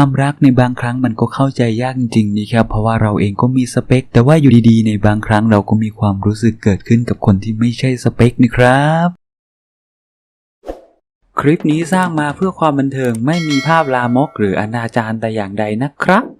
ความรักในบางครั้งมันก็เข้าใจยากจริงๆนี่ครับเพราะว่าเราเองก็มีสเปค แต่ว่าอยู่ดีๆ ในบางครั้งเราก็มีความรู้สึกเกิดขึ้นกับคนที่ไม่ใช่สเปคนี่ครับคลิปนี้สร้างมาเพื่อความบันเทิงไม่มีภาพลามกหรืออนาจารแต่อย่างใดนะครับ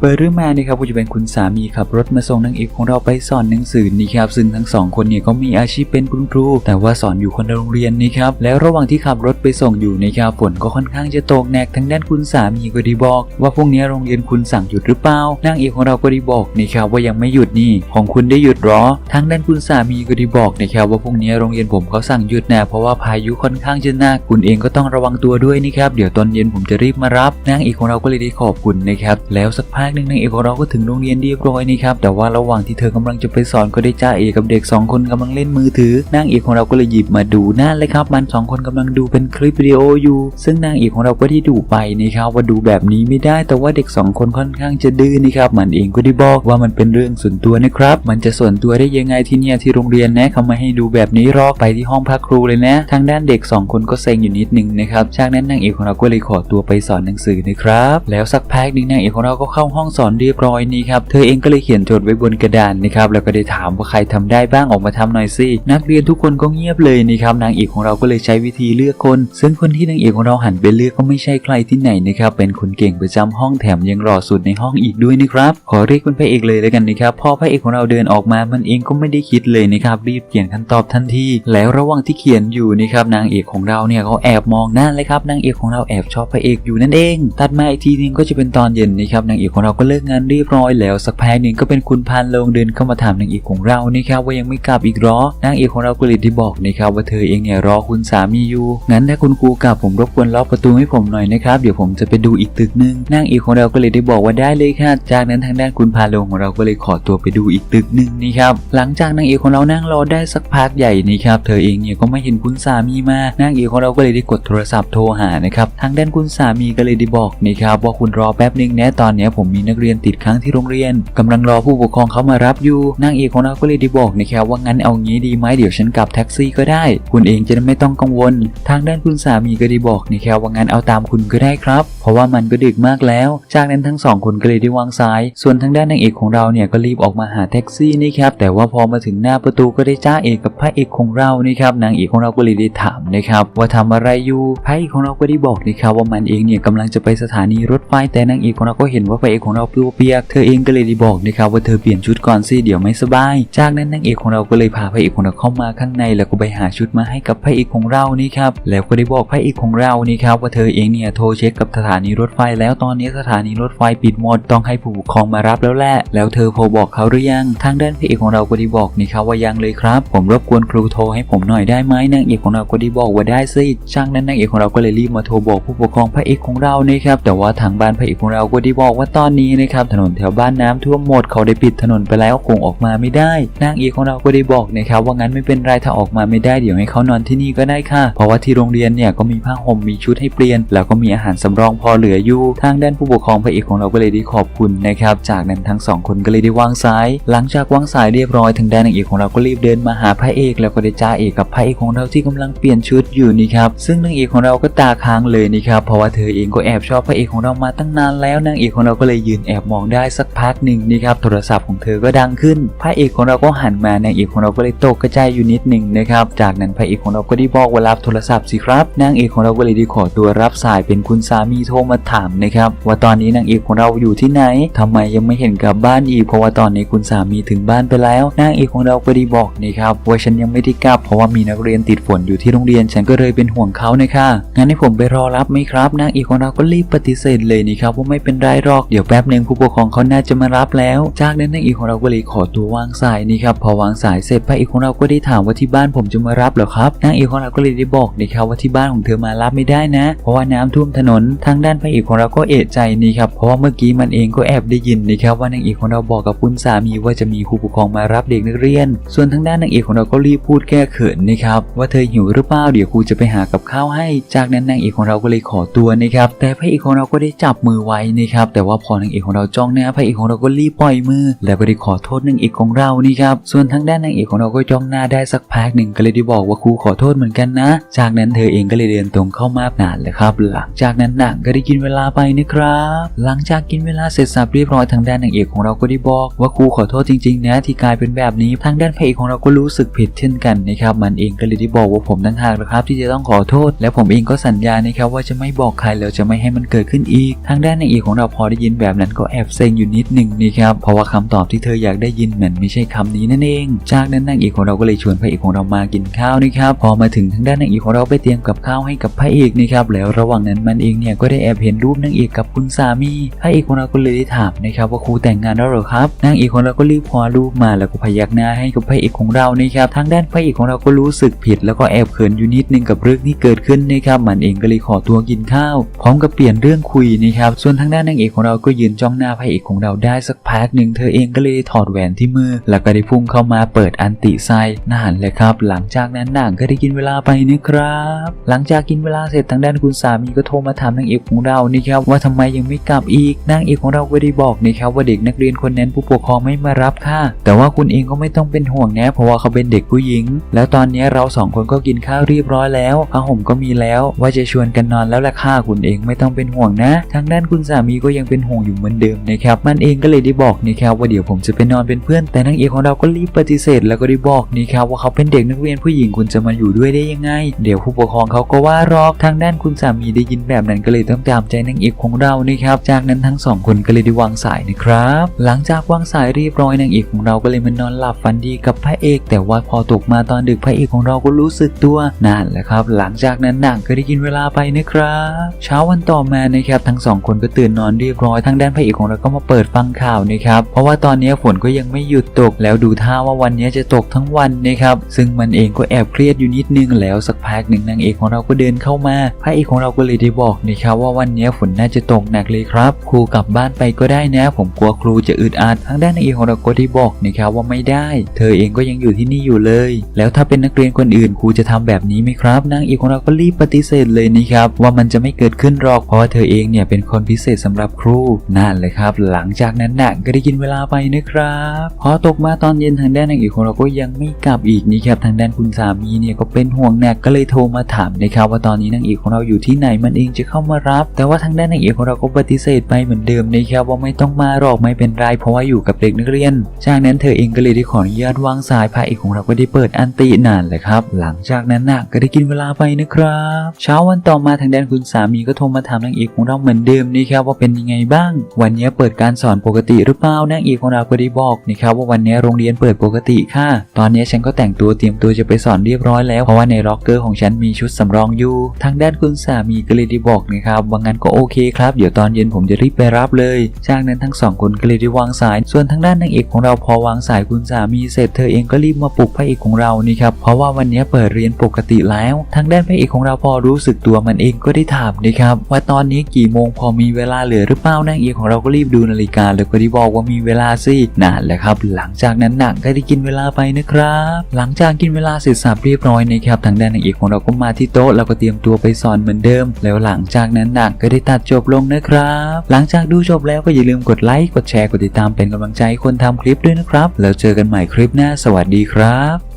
เปิดเรื่องมานี่ครับก็จะเป็นคุณสามีขับรถมาส่งนางเอกของเราไปสอนหนังสือนี่ครับซึ่งทั้งสองคนเนี่ยก็มีอาชีพเป็นคุณครู แต่ว่าสอนอยู่คนละโรงเรียนนี่ครับแล้วระหว่างที่ขับรถไปส่งอยู่นะครับฝนก็ค่อนข้างจะตกหนักทั้งด้านคุณสามีก็ได้บอก ว่าพรุ่งนี้โรงเรียนคุณสั่งหยุดหรือเปล่านางเอกของเราก็ได้บอกนะครับว่ายังไม่หยุดนี่ของคุณได้หยุดหรอทั้งด้านคุณสามีก็ได้บอกนะครับว่าพรุ่งนี้โรงเรียนผมเขาสั่งหยุดนะเพราะว่าพายุค่อนข้างจะหนักคุณเองก็ต้องระวังตัวด้วยนะครับเดี๋ยวตอนเย็นผมจะรีบมารับนางเอกของเราก็เลยได้ขอบคุณนะครับแล้วสักพักหนึ่งนางเอกของเราก็ถึงโรงเรียนเรียบร้อยนี่ครับแต่ว่าระหว่างที่เธอกำลังจะไปสอนก็ได้จ้าเอกกับเด็กสองคนกำลังเล่นมือถือนางเอกของเราก็เลยหยิบมาดูนั่นเลยครับ มันสองคนกำลังดูเป็นคลิปวิดีโออยู่ ซึ่งนางเอกของเราก็ได้ดูไปนะครับว่าดูแบบนี้ไม่ได้แต่ว่าเด็กสองคนค่อนข้างจะดื้อนะครับมันเองก็ได้บอกว่ามันเป็นเรื่องส่วนตัวนะครับ มันจะส่วนตัวได้ยังไงที่เนี่ยที่โรงเรียนนะเขาไม่ให้ดูแบบนี้รอกไปที่ห้องพักครูเลยนะ ทางด้านเด็กสองคนก็เซ็งอยู่นิดนึงนะครับจากนั้นนางเอกของเราก็เลยขอตัวไปสอนหนังสือนะครับแล้วสักพักหนึงนางเอกของเราก็เข้าห้องสอนเรียบร้อยนี่ครับ เธอเองก็เลยเขียนโจทย์ไว้บนกระดานนะครับ แล้วก็ได้ถามว่าใครทำได้บ้างออกมาทำหน่อยสินักเรียนทุกคนก็เงียบเลยนะครับนางเอกของเราก็เลยใช้วิธีเลือกคน ซึ่งคนที่นางเอกของเราหันไปเลือกก็ไม่ใช่ใครที่ไหนนะครับเป็นคนเก่งประจำห้องแถมยังหล่อสุดในห้องอีกด้วยนะครับขอเรียกเป็นพระเอกเลยแล้วกันนะครับพอพระเอกของเราเดินออกมามันเองก็ไม่ได้คิดเลยนะครับรีบเขียนคำตอบทันที แล้วระหว่างที่เขียนอยู่นะครับนางเอกของเราเนี่ยเขาแอบมองนั่นเลยครับนางเอกของเราแอบชอบพระเอกอยู่นั่นเอง ตัดมาอีกทีนึงก็จะเป็นตอนเย็นนะครับนางเอกของเราราก็เลิกงานเรียบร้อยแล้วสักพักหนึ่งก็เป็นคุณพานลงเดินเข้ามาถามนางเอกของเรานะครับว่ายังไม่กลับอีกหรอนางเอกของเราก็เลยได้บอกนะครับว่าเธอเองเนี่ยรอคุณสามีอยู่งั้นถ้าคุณครูกลับผมรบกวนล็อกประตูให้ผมหน่อยนะครับเดี๋ยวผมจะไปดูอีกตึกหนึงนางเอกของเราก็เลยได้บอกว่าได้เลยค่ะจากนั้นทางด้านคุณพานลงของเราก็เลยขอตัวไปดูอีกตึกหนึ่งนี่ครับหลังจากนางเอกของเรานั่งรอได้สักพักใหญ่นี่ครับเธอเองเนี่ยก็ไม่เห็นคุณสามีมานางเอกของเราก็เลยได้กดโทรศัพท์โทรหานะครับทางด้านคุณสามีก็เลยได้บอกนะครับว่าคุณรอแป๊บนึงนะตอนนี้ผมมีนักเรียนติดค้างที่โรงเรียนกำลังรอผู้ปกครองเขามารับอยู่นางเอกของเราก็เลยได้บอกนะครับว่างั้นเอางี้ดีไหมเดี๋ยวฉันกลับแท็กซี่ก็ได้ คุณเองจะไม่ต้องกังวล ทางด้านคุณสามีก็ได้บอกนะครับว่างั้นเอาตามคุณก็ได้ครับ ราะว่ามันก็ดึกมากแล้ว จากนั้นทั้งสองคนก็เลยได้วางสาย ส่วนทางด้านนางเอกของเราเนี่ยก็รีบออกมาหาแท็กซี่นี่ครับ แต่ว่าพอมาถึงหน้าประตูก็ได้จ้าเอกกับพระเอกของเรานี่ครับ นางเอกของเราก็เลยได้ถามนะครับว่าทำอะไรอยู่ พระเอกของเราก็ได้บอกนะครับว่ามันเองเนี่ยกำลังจะไปสถานีรถไฟ แต่นางเอกของเราก็เห็นว่าพระเอกของเราเปียก เธอเองก็เลยได้บอกนะครับว่าเธอเปลี่ยนชุดก่อนสิเดี๋ยวไม่สบาย จากนั้นนางเอกของเราก็เลยพาพระเอกของเราเข้ามาข้างใน แล้วก็ไปหาชุดมาให้กับพระเอกของเรานี่ครับ แล้วก็ได้บอกพระเอกของเรานี่ครับว่าเธอเองเนี่ยโทรเช็คกับสถานนีรถไฟแล้วตอนนี้สถานีรถไฟปิดหมดต้องให้ผู้ปกครองมารับแล้วแหละ แล้วเธอโทรบอกเขาหรือยัง ทางด้านพระเอกของเราก็ได้บอกนี่ครับว่ายังเลยครับ ผมรบกวนครูโทรให้ผมหน่อยได้ไหมนางเอกของเราก็ได้บอกว่าได้สิช่างนั้นนางเอกของเราก็เลยรีบมาโทรบอกผู้ปกครองพระเอกของเรานี่ครับ แต่ว่าทางบ้านพระเอกของเราก็ได้บอกว่าตอนนี้นะครับถนนแถวบ้านน้ำท่วมหมดเขาได้ปิดถนนไปแล้วคงออกมาไม่ได้นางเอกของเราก็ได้บอกนะครับว่างั้นไม่เป็นไรถ้าออกมาไม่ได้เดี๋ยวให้เขานอนที่นี่ก็ได้ค่ะ เพราะว่าที่โรงเรียนเนี่ยก็มีผ้าห่มมีชุดให้เปลี่ยน แล้วก็มีอาหารสำรองพออเหลืออยู่ทางด้านผู้ปกครองพระเอกของเราก็เลยได้ขอบคุณนะครับจากนั้นทั้งสองคนก็เลยได้วางสาย หลังจากวางสายเรียบร้อยทางด้านนางเอกของเราก็รีบเดินมาหาพระเอกแล้วก็ได้จ้าเอกกับพระเอกของเราที่กำลังเปลี่ยนชุดอยู่นี่ครับซึ่งนางเอกของเราก็ตาค้างเลยนี่ครับเพราะว่าเธอเองก็แอบชอบพระเอกของเรามาตั้งนานแล้วนางเอกของเราก็เลยยืนแอบมองได้สักพักหนึ่งนี่ครับโทรศัพท์ของเธอก็ดังขึ้น พระเอกของเราก็หันมานางเอกของเราก็เลยตกกระจายอยู่นิดหนึ่งนะครับจากนั้นพระเอกของเราก็ได้บอกว่ารับโทรศัพท์สิครับนางเอกของเราก็เลยได้ขอตัวรับสายเป็นคุณสามีโทรมาถามนะครับว่าตอนนี้นางเอกของเราอยู่ที่ไหนทำไมยังไม่เห็นกลับบ้านอีกเพราะว่าตอนนี้คุณสามีถึงบ้านไปแล้วนางเอกของเราก็ด้บอกนะครับว่าฉันยังไม่ได้กลับเพราะว่ามีนักเรียนติดฝนอยู่ที่โรงเรียน ฉันก็เลยเป็นห่วงเขานะคะงั้นให้ผมไปรอรับไหมครับนางเอกของเราก็รีบปฏิเสธเลยนะครับว่าไม่เป็นไรหรอกเดี๋ยวแป๊บหนึ่งผู้ปกครองเขาน่าจะมารับแล้ว จากนั้นนางเอกของเราก็เลยขอตัววางสายนี่ครับพอวางสายเสร็จพระเอกของเราก็ได้ถามว่าที่บ้านผมจะมารับเหรอครับนางเอกของเราก็เลยได้บอกนะครับว่าที่บ้านของเธอมารับไม่ได้นะ เพราะว่าน้ำท่วมถนนทางางด้านพระเอกของเราก็เอะใจนี่ครับเพราะว่าเมื่อกี้มันเองก็แอบได้ยินนะครับว่านางเอกของเราบอกกับคุณสามีว่าจะมีครูปกครองมารับเด็กนักเรียน ส่วนทางด้านนางเอกของเราก็รีบพูดแก้เขินนะครับว่าเธอหิวหรือเปล่าเดี๋ยวครูจะไปหากับข้าวให้ จากนั้นนางเอกของเราก็เลยขอตัวนะครับแต่พระเอกของเราก็ได้จับมือไว้นะครับแต่ว่าพอนางเอกของเราจ้องหน้าพระเอกของเราก็รีบปล่อยมือ แล้วก็ได้ขอโทษนางเอกของเรานี่ครับส่วนทางด้านนางเอกของเราก็จ้องหน้าได้สักพักหนึ่งก็เลยได้บอกว่าครูขอโทษเหมือนกันนะ จากนั้นเธอเองก็เลยเดินตรงเข้ามานานเลยครับหลังจากนั้นหนังกได้กินเวลาไปนะครับ หลังจากกินเวลาเสร็จสับเรียบร้อยทางด้านนางเอกของเราก็ได้บอก ว่าครูขอโทษจริงๆนะที่กลายเป็นแบบนี้ทางด้านพระเอกของเราก็รู้สึกผิดเช่นกันนะครับมันเองก็เลยได้บอกว่าผมตั้งหากนะครับ ที่จะต้องขอโทษ และผมเองก็สัญญานะครับว่าจะไม่บอกใครแล้วจะไม่ให้มันเกิดขึ้นอีก ทางด้านนางเอกของเราพอได้ยินแบบนั้นก็แอบเซ็งอยู่นิดหนึ่งนะครับเพราะว่าคำตอบที่เธออยากได้ยินมันไม่ใช่คำนี้นั่นเอง จากนั้นนางเอกของเราก็เลยชวนพระเอกของเรามากินข้าวนะครับพอมาถึงทางด้านนางเอกของเราไปเตรียมกับข้าวให้กับพระเอกนะครับแล้วระหว่างนั้นมันเองเนี่ยก็ได้แอบเห็นรูปนางเอกกับคุณสามีพระเอกของเราก็เลยได้ถามนะครับว่าครูแต่งงานแล้วหรอครับนางเอกของเราก็รีบคว้ารูปมาแล้วก็พยักหน้าให้กับพระเอกของเรานะครับทางด้านพระเอกของเราก็รู้สึกผิด แล้วก็แอบเขินอยู่นิดนึงกับเรื่องที่เกิดขึ้นนะครับมันเองก็เลยขอตัวกินข้าว พร้อมกับเปลี่ยนเรื่องคุยนะครับส่วนทางด้านนางเอกของเราก็ยืนจ้องหน้าพระเอกของเราได้สักพักหนึ่งเธอเองก็เลยถอดแหวนที่มือ แล้วก็ได้พุ่งเข้ามาเปิดอันติไซนั่นแหละครับ หลังจากนั้นนางก็ได้กินเวลาไปนะครับ หลังจากกินเวลาเสร็จทางด้านคุณสามีก็โทรมาถามนางเอกของเรานี่ครับว่าทำไมยังไม่กลับอีกนางเอกของเราก็ได้บอกนะครับว่าเด็กนักเรียนคนนั้นผู้ปกครองไม่มารับค่ะแต่ว่าคุณเองก็ไม่ต้องเป็นห่วงนะเพราะว่าเขาเป็นเด็กผู้หญิง แล้วตอนนี้เราสองคนก็กินข้าวเรียบร้อยแล้วผ้าห่มก็มีแล้วว่าจะชวนกันนอนแล้วละค่ะคุณเองไม่ต้องเป็นห่วงนะ ทางด้านคุณสามีก็ยังเป็นห่วงอยู่เหมือนเดิมนะครับมันเองก็เลยได้บอกนะครับว่าเดี๋ยวผมจะไปนอนเป็นเพื่อน แต่นางเอกของเราก็รีบปฏิเสธ แล้วก็ได้บอกนะครับว่าเขาเป็นเด็กนักเรียนผู้หญิงคุณจะมาอยู่ด้วยได้ยังไง เดี๋ยวผู้ปกครองเขาก็ว่ารอกทางด้านคุณสามีได้ยินแบบนั้นก็เลยต้องตามใจนางเอกของเรานะครับ จากนั้นทั้งสองคนก็เลยได้วางสายนะครับ หลังจากวางสายเรียบร้อยนางเอกของเราก็เลยมานอนหลับฝันดีกับพระเอก แต่ว่าพอตกมาตอนดึกพระเอกของเราก็รู้สึกตัวนั่นแหละครับ หลังจากนั้นหนังก็ได้กินเวลาไปนะครับเช้าวันต่อมานะครับทั้งสองคนก็ตื่นนอนเรียบร้อยทางด้านพระเอกของเราก็มาเปิดฟังข่าวนะครับเพราะว่าตอนนี้ฝนก็ยังไม่หยุดตกแล้วดูท่าว่าวันนี้จะตกทั้งวันนะครับซึ่งมันเองก็แอบเครียดอยู่นิดนึงแล้วสักพักหนึ่งนางเอกของเราก็เดินเข้ามา พระเอกของเราก็เลยได้บอกนะครับว่าวันนี้ฝนน่าจะตกหนักเลยครับ ครูกลับบ้านไปก็ได้นะ ผมกลัวครูจะอึดอัดทางด้านนางเอกของเราก็ได้บอกนะครับว่าไม่ได้ เธอเองก็ยังอยู่ที่นี่อยู่เลย แล้วถ้าเป็นนักเรียนคนอื่นครูจะทำแบบนี้ไหมครับนางเอกของเราก็รีบปฏิเสธเลยนะครับว่ามันจะไม่เกิดขึ้นหรอกเพราะว่าเธอเองเนี่ยเป็นคนพิเศษสำหรับครูนั่นเลยครับ หลังจากนั้นน่ะก็ได้กินเวลาไปนะครับพอตกมาตอนเย็นทางด้านนางเอกของเราก็ยังไม่กลับอีกนี่ครับทางด้านคุณสามีเนี่ยก็เป็นห่วงหนักก็เลยโทรมาถามนะครับว่าตอนนี้นางเอกของเราอยู่ที่ไหนมันเองจะเข้ามารับแต่ว่าทางด้านนางเอกของเราก็ปฏิเสธไปเหมือนเดิมนะครับว่าไม่ต้องมาหรอกไม่เป็นไรเพราะว่าอยู่กับเด็กนักเรียน จากนั้นเธอเองก็เลยได้ขออนุญาตวางสายพระเอกของเราก็ได้เปิดอันตินานเลยครับ หลังจากนั้นน่ะก็ได้กินเวลาไปนะครับ เช้าวันต่อมาทางด้านคุณสามีก็โทรมาถามนางเอกของเราเหมือนเดิมนะครับว่าเป็นยังไงบ้าง วันนี้เปิดการสอนปกติหรือเปล่านางเอกของเราก็ได้บอกนะครับว่าวันนี้โรงเรียนเปิดปกติค่ะ ตอนนี้ฉันก็แต่งตัวเตรียมตัวจะไปสอนเรียบร้อยแล้วเพราะว่าในล็อกเกอร์ของฉันมีชุดสำรองอยู่ ทางด้านคุณสามีก็เลยได้บอกนะครับว่างั้นก็โอเคครับ เดี๋ยวตอนเย็นผมจะรีบไปรับเลย จากนั้นทั้งสองคนก็เลยได้วางสาย ส่วนทางด้านนางเอกของเราพอวางสายคุณสามีเสร็จเธอเองก็รีบมาปลุกพระเอกของเรานี่ครับ เพราะว่าวันนี้เปิดเรียนปกติแล้ว ทางด้านพระเอกของเราพอรู้สึกตัวมันเองก็ได้ถามนะครับว่าตอนนี้กี่โมงพอมีเวลาเหลือหรือเปล่านางเอกของเราก็รีบดูนาฬิกาแล้วก็ได้บอกว่ามีเวลาสินั่นแหละครับ หลังจากนั้นหนังก็ได้กินเวลาไปนะครับ หลังจากกินเวลาเสร็จสับเรียบร้อยนะครับทางด้านนางเอกของเราก็มาที่โต๊ะแล้วก็เตรียมตัวไปสอนเหมือนเดิม แล้วหลังจากนั้นหนังก็ได้ตัดจบลงนะครับ หลังจากดูจบแล้วก็อย่าลืมกดไลค์กดแชร์กดติดตามเป็นกำลังใจให้คนทำคลิปด้วยนะครับ แล้วเจอกันใหม่คลิปหน้าสวัสดีครับ